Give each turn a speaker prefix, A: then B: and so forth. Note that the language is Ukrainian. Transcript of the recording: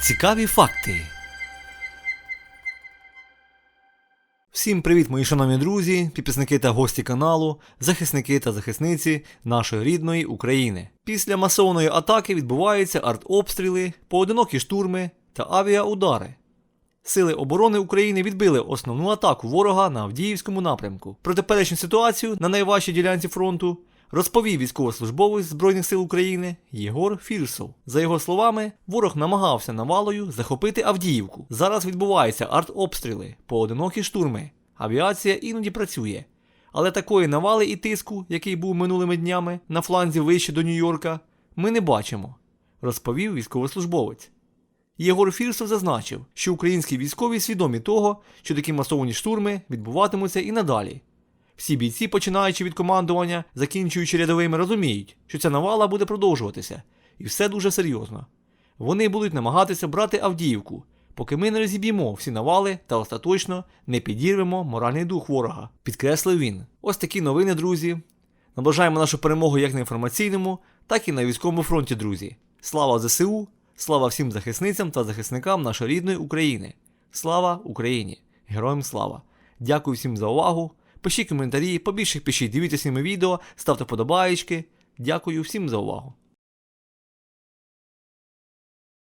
A: Цікаві факти. Всім привіт, мої шановні друзі, підписники та гості каналу, захисники та захисниці нашої рідної України. Після масованої атаки відбуваються артобстріли, поодинокі штурми та авіаудари. Сили оборони України відбили основну атаку ворога на Авдіївському напрямку. Про ситуацію на найважчій ділянці фронту розповів військовослужбовець Збройних сил України Єгор Фірсов. За його словами, ворог намагався навалою захопити Авдіївку. Зараз відбуваються артобстріли, поодинокі штурми. Авіація іноді працює. Але такої навали і тиску, який був минулими днями на фланзі вище до Нью-Йорка, ми не бачимо, розповів військовослужбовець. Єгор Фірсов зазначив, що українські військові свідомі того, що такі масовані штурми відбуватимуться і надалі. Всі бійці, починаючи від командування, закінчуючи рядовими, розуміють, що ця навала буде продовжуватися, і все дуже серйозно. Вони будуть намагатися брати Авдіївку, поки ми не розіб'ємо всі навали та остаточно не підірвемо моральний дух ворога, підкреслив він. Ось такі новини, друзі. Наближаємо нашу перемогу як на інформаційному, так і на військовому фронті, друзі. Слава ЗСУ! Слава всім захисницям та захисникам нашої рідної України. Слава Україні! Героям слава! Дякую всім за увагу. Пишіть коментарі, побільше пишіть, дивіться мої відео, ставте подобаєчки. Дякую всім за увагу.